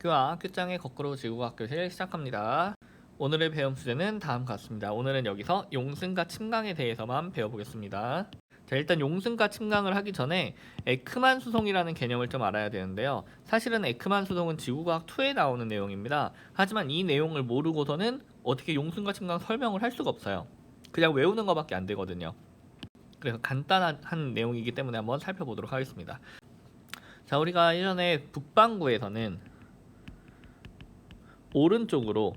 교화 끝장의 거꾸로 지구과학교실 시작합니다. 오늘의 배움 주제는 다음과 같습니다. 오늘은 여기서 용승과 침강에 대해서만 배워보겠습니다. 자, 일단 용승과 침강을 하기 전에 에크만 수송이라는 개념을 좀 알아야 되는데요. 사실은 에크만 수송은 지구과학 2에 나오는 내용입니다. 하지만 이 내용을 모르고서는 어떻게 용승과 침강 설명을 할 수가 없어요. 그냥 외우는 것밖에 안 되거든요. 그래서 간단한 한 내용이기 때문에 한번 살펴보도록 하겠습니다. 자, 우리가 예전에 북반구에서는 오른쪽으로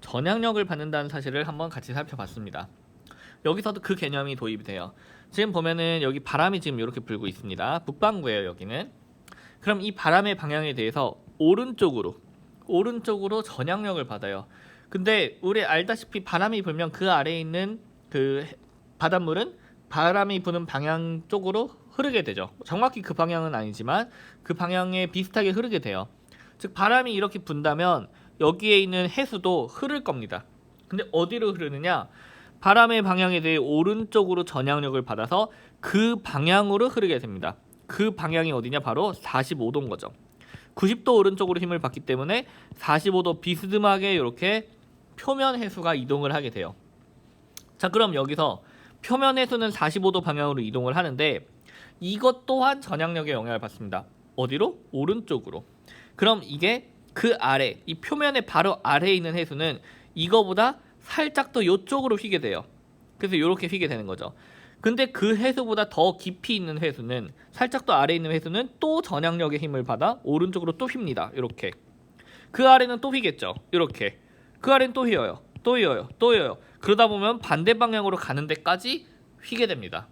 전향력을 받는다는 사실을 한번 같이 살펴봤습니다. 여기서도 그 개념이 도입이 돼요. 지금 보면은 여기 바람이 지금 이렇게 불고 있습니다. 북반구예요, 여기는. 그럼 이 바람의 방향에 대해서 오른쪽으로 오른쪽으로 전향력을 받아요. 근데 우리 알다시피 바람이 불면 그 아래에 있는 그 바닷물은 바람이 부는 방향 쪽으로 흐르게 되죠. 정확히 그 방향은 아니지만 그 방향에 비슷하게 흐르게 돼요. 즉 바람이 이렇게 분다면 여기에 있는 해수도 흐를 겁니다. 근데 어디로 흐르느냐? 바람의 방향에 대해 오른쪽으로 전향력을 받아서 그 방향으로 흐르게 됩니다. 그 방향이 어디냐? 바로 45도인 거죠. 90도 오른쪽으로 힘을 받기 때문에 45도 비스듬하게 이렇게 표면 해수가 이동을 하게 돼요. 자, 그럼 여기서 표면 해수는 45도 방향으로 이동을 하는데 이것 또한 전향력에 영향을 받습니다. 어디로? 오른쪽으로. 그럼 이게 그 아래, 이 표면의 바로 아래에 있는 해수는 이거보다 살짝 더 이쪽으로 휘게 돼요. 그래서 이렇게 휘게 되는 거죠. 근데 그 해수보다 더 깊이 있는 회수는 살짝 더 아래에 있는 회수는 또 전향력의 힘을 받아 오른쪽으로 또 휩니다. 이렇게. 그 아래는 또 휘겠죠. 이렇게. 그 아래는 또 휘어요. 또 휘어요. 또 휘어요. 그러다 보면 반대 방향으로 가는 데까지 휘게 됩니다.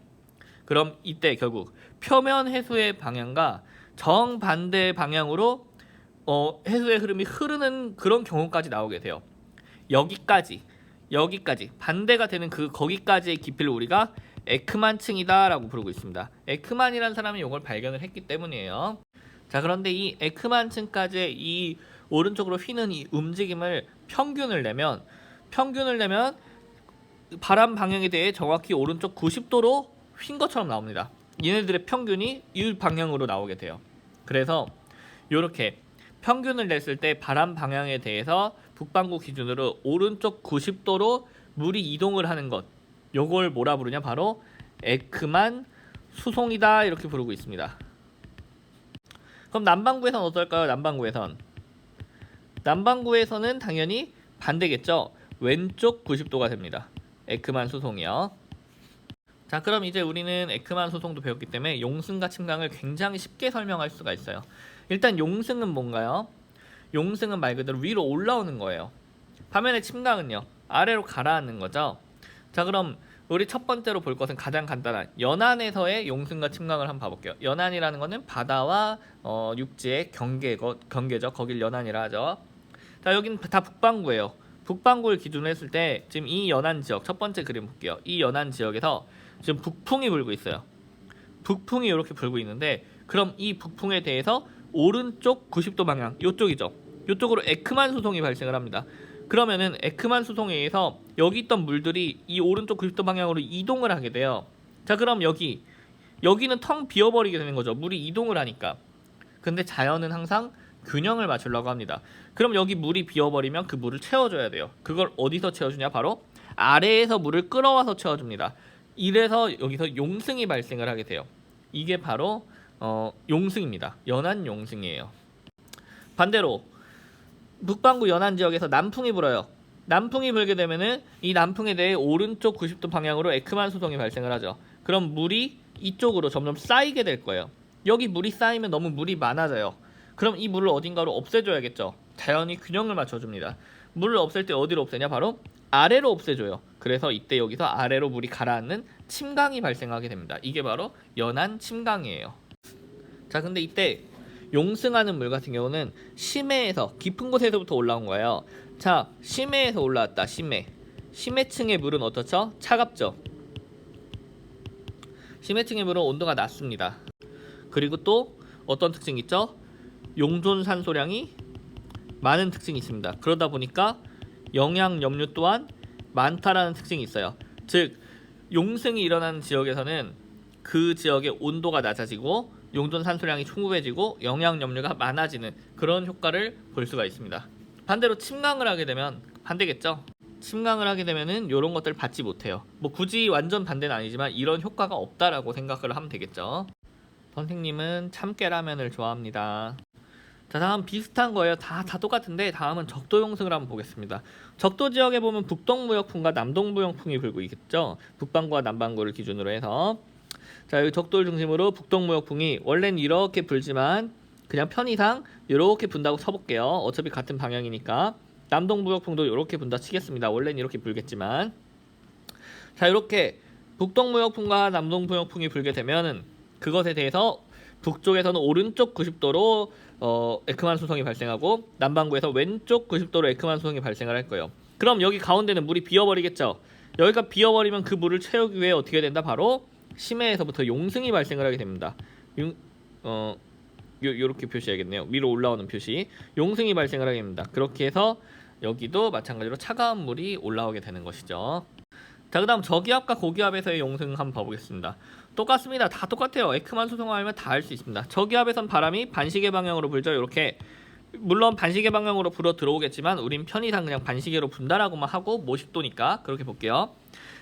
그럼 이때 결국 표면 해수의 방향과 정반대 방향으로 어, 해수의 흐름이 흐르는 그런 경우까지 나오게 돼요. 여기까지 여기까지 반대가 되는 그 거기까지의 깊이를 우리가 에크만층이다라고 부르고 있습니다. 에크만이라는 사람이 이걸 발견을 했기 때문이에요. 자 그런데 이 에크만층까지의 이 오른쪽으로 휘는 이 움직임을 평균을 내면 평균을 내면 바람 방향에 대해 정확히 오른쪽 90도로 휜 것처럼 나옵니다. 얘네들의 평균이 이 방향으로 나오게 돼요. 그래서 이렇게 평균을 냈을 때 바람 방향에 대해서 북반구 기준으로 오른쪽 90도로 물이 이동을 하는 것 요걸 뭐라 부르냐 바로 에크만 수송이다 이렇게 부르고 있습니다. 그럼 남반구에선 어떨까요? 남반구에선 남반구에서는 당연히 반대겠죠. 왼쪽 90도가 됩니다. 에크만 수송이요. 자, 그럼 이제 우리는 에크만 수송도 배웠기 때문에 용승과 침강을 굉장히 쉽게 설명할 수가 있어요. 일단 용승은 뭔가요? 용승은 말 그대로 위로 올라오는 거예요. 반면에 침강은요. 아래로 가라앉는 거죠. 자, 그럼 우리 첫 번째로 볼 것은 가장 간단한 연안에서의 용승과 침강을 한번 봐볼게요. 연안이라는 거는 바다와 어, 육지의 경계, 거, 경계죠. 거길 연안이라 하죠. 자, 여긴 다 북반구예요. 북반구를 기준으로 했을 때 지금 이 연안 지역 첫 번째 그림 볼게요. 이 연안 지역에서 지금 북풍이 불고 있어요. 북풍이 이렇게 불고 있는데 그럼 이 북풍에 대해서 오른쪽 90도 방향 이쪽이죠. 이쪽으로 에크만 수송이 발생을 합니다. 그러면은 에크만 수송에 의해서 여기 있던 물들이 이 오른쪽 90도 방향으로 이동을 하게 돼요. 자, 그럼 여기 여기는 텅 비어버리게 되는 거죠. 물이 이동을 하니까. 근데 자연은 항상 균형을 맞추려고 합니다. 그럼 여기 물이 비어버리면 그 물을 채워줘야 돼요. 그걸 어디서 채워주냐? 바로 아래에서 물을 끌어와서 채워줍니다. 이래서 여기서 용승이 발생을 하게 돼요. 이게 바로 어, 용승입니다. 연안 용승이에요. 반대로 북반구 연안 지역에서 남풍이 불어요. 남풍이 불게 되면은 이 남풍에 대해 오른쪽 90도 방향으로 에크만 수송이 발생을 하죠. 그럼 물이 이쪽으로 점점 쌓이게 될 거예요. 여기 물이 쌓이면 너무 물이 많아져요. 그럼 이 물을 어딘가로 없애줘야겠죠. 자연이 균형을 맞춰줍니다. 물을 없앨 때 어디로 없애냐? 바로 아래로 없애줘요. 그래서 이때 여기서 아래로 물이 가라앉는 침강이 발생하게 됩니다. 이게 바로 연안 침강이에요. 자, 근데 이때 용승하는 물 같은 경우는 심해에서 깊은 곳에서부터 올라온 거예요. 자, 심해에서 올라왔다. 심해. 심해층의 물은 어떻죠? 차갑죠. 심해층의 물은 온도가 낮습니다. 그리고 또 어떤 특징이 있죠? 용존 산소량이 많은 특징이 있습니다. 그러다 보니까 영양 염류 또한 많다라는 특징이 있어요. 즉 용승이 일어나는 지역에서는 그 지역의 온도가 낮아지고 용존 산소량이 충분해지고 영양 염류가 많아지는 그런 효과를 볼 수가 있습니다. 반대로 침강을 하게 되면 반대겠죠. 침강을 하게 되면은 이런 것들 받지 못해요. 뭐 굳이 완전 반대는 아니지만 이런 효과가 없다라고 생각을 하면 되겠죠. 선생님은 참깨라면을 좋아합니다. 자 다음 비슷한 거예요. 다, 다 똑같은데 다음은 적도 용승을 한번 보겠습니다. 적도 지역에 보면 북동무역풍과 남동무역풍이 불고 있겠죠. 북반구와 남반구를 기준으로 해서 자 여기 적도를 중심으로 북동무역풍이 원래는 이렇게 불지만 그냥 편의상 이렇게 분다고 쳐볼게요. 어차피 같은 방향이니까 남동무역풍도 이렇게 분다 치겠습니다. 원래는 이렇게 불겠지만 자 이렇게 북동무역풍과 남동무역풍이 불게 되면은 그것에 대해서 북쪽에서는 오른쪽 90도로 어, 에크만 수성이 발생하고 남반구에서 왼쪽 90도로 에크만 수성이 발생을 할 거예요. 그럼 여기 가운데는 물이 비어버리겠죠. 여기가 비어버리면 그 물을 채우기 위해 어떻게 된다? 바로 심해에서부터 용승이 발생을 하게 됩니다. 용, 어, 요, 요렇게 표시해야겠네요. 위로 올라오는 표시. 용승이 발생을 하게 됩니다. 그렇게 해서 여기도 마찬가지로 차가운 물이 올라오게 되는 것이죠. 자, 그 다음 저기압과 고기압에서의 용승 한번 봐보겠습니다. 똑같습니다. 다 똑같아요. 에크만 수성하면 다 할 수 있습니다. 저기압에선 바람이 반시계 방향으로 불죠. 이렇게 물론 반시계 방향으로 불어 들어오겠지만 우린 편의상 그냥 반시계로 분다라고만 하고 50도니까 그렇게 볼게요.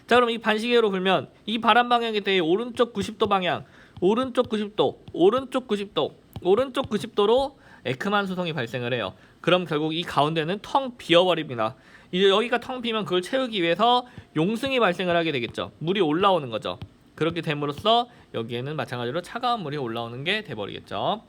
자, 그럼 이 반시계로 불면 이 바람 방향에 대해 오른쪽 90도 방향, 오른쪽 90도, 오른쪽 90도, 오른쪽 90도로 에크만 수성이 발생을 해요. 그럼 결국 이 가운데는 텅 비어버립니다. 이제 여기가 텅 비면 그걸 채우기 위해서 용승이 발생을 하게 되겠죠. 물이 올라오는 거죠. 그렇게 됨으로써 여기에는 마찬가지로 차가운 물이 올라오는 게 돼버리겠죠.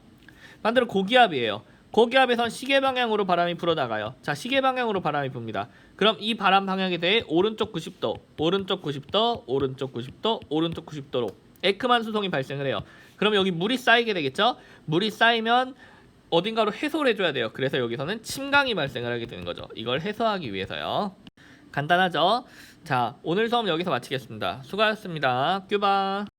반대로 고기압이에요. 고기압에선 시계 방향으로 바람이 불어나가요. 자, 시계 방향으로 바람이 붑니다. 그럼 이 바람 방향에 대해 오른쪽 90도, 오른쪽 90도, 오른쪽 90도, 오른쪽 90도로 에크만 수송이 발생을 해요. 그럼 여기 물이 쌓이게 되겠죠? 물이 쌓이면 어딘가로 해소를 해줘야 돼요. 그래서 여기서는 침강이 발생을 하게 되는 거죠. 이걸 해소하기 위해서요. 간단하죠? 자, 오늘 수업 여기서 마치겠습니다. 수고하셨습니다. 큐바.